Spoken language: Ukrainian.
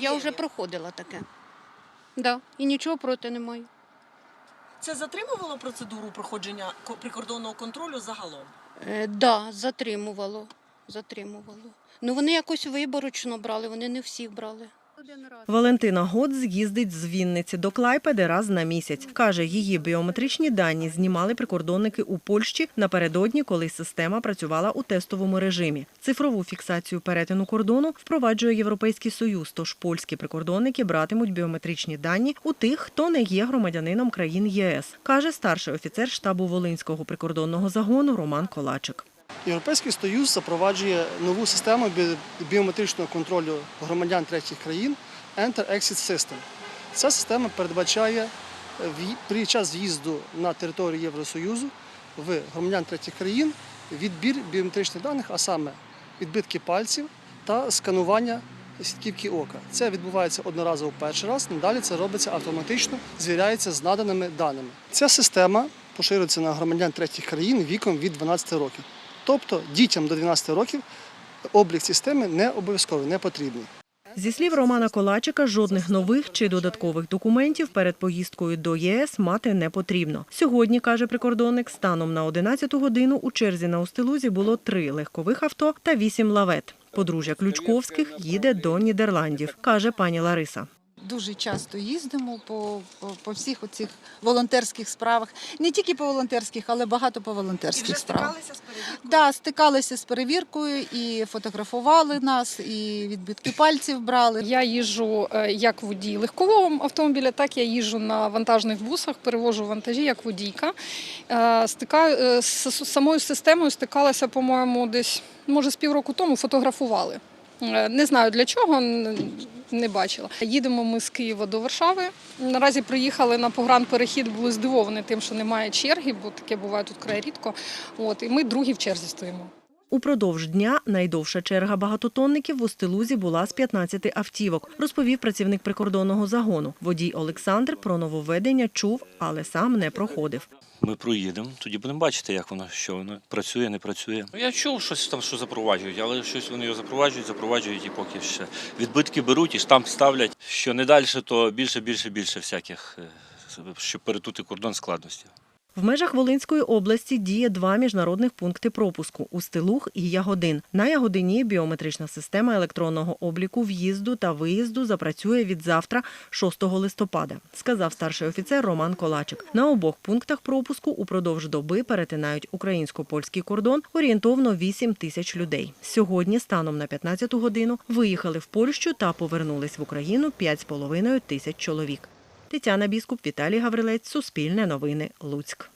Я вже проходила таке. Да. І нічого проти не маю. Це затримувало процедуру проходження ко- прикордонного контролю загалом? Е, да, затримувало. Затримувало. Ну вони якось виборочно брали, вони не всіх брали. Валентина Гоц їздить з Вінниці до Клайпеди раз на місяць. Каже, її біометричні дані знімали прикордонники у Польщі напередодні, коли система працювала у тестовому режимі. Цифрову фіксацію перетину кордону впроваджує Європейський Союз, тож польські прикордонники братимуть біометричні дані у тих, хто не є громадянином країн ЄС, каже старший офіцер штабу Волинського прикордонного загону Роман Колачик. Європейський Союз запроваджує нову систему біометричного контролю громадян третіх країн Enter-Exit System. Ця система передбачає е, при час в'їзду на територію Євросоюзу в громадян третіх країн відбір біометричних даних, а саме відбитки пальців та сканування сітківки ока. Це відбувається одноразово перший раз, надалі це робиться автоматично, звіряється з наданими даними. Ця система поширюється на громадян третіх країн віком від 12 років. Тобто дітям до 12 років облік системи не обов'язковий, не потрібний. Зі слів Романа Колачика, жодних нових чи додаткових документів перед поїздкою до ЄС мати не потрібно. Сьогодні, каже прикордонник, станом на 11 годину у черзі на Устилузі було три легкових авто та вісім лавет. Подружжя Ключковських їде до Нідерландів, каже пані Лариса. Дуже часто їздимо по, по, по всіх оцих волонтерських справах. Не тільки по волонтерських, але багато по волонтерських справах. з перевіркою? Да, стикалися з перевіркою і фотографували нас, і відбитки пальців брали. Я їжджу е, як водій легкового автомобіля, так я їжджу на вантажних бусах, перевожу вантажі як водійка. Е, Стикаю е, з самою системою стикалася, по-моєму, десь може з півроку тому фотографували. Е, Не знаю для чого, не бачила. Їдемо ми з Києва до Варшави. Наразі приїхали на погранперехід, були здивовані тим, що немає черги, бо таке буває тут край рідко. От, і ми другі в черзі стоїмо. Упродовж дня найдовша черга багатотонників в Устилузі була з 15 автівок, розповів працівник прикордонного загону. Водій Олександр про нововведення чув, але сам не проходив. Ми проїдемо, тоді будемо бачити, як воно, що воно працює, не працює. Ну, Я чув щось там, що запроваджують, але щось вони його запроваджують, запроваджують і поки ще відбитки беруть і штамп ставлять. Що не далі, то більше, більше, більше всяких, е, щоб перетути кордон складності. В межах Волинської області діє два міжнародних пункти пропуску – Устилух і Ягодин. На Ягодині біометрична система електронного обліку в'їзду та виїзду запрацює від завтра, 6 листопада, сказав старший офіцер Роман Колачик. На обох пунктах пропуску упродовж доби перетинають українсько-польський кордон орієнтовно 8 тисяч людей. Сьогодні, станом на 15 годину, виїхали в Польщу та повернулись в Україну 5,5 тисяч чоловік. Тетяна Біскуп, Віталій Гаврилець, Суспільне новини, Луцьк.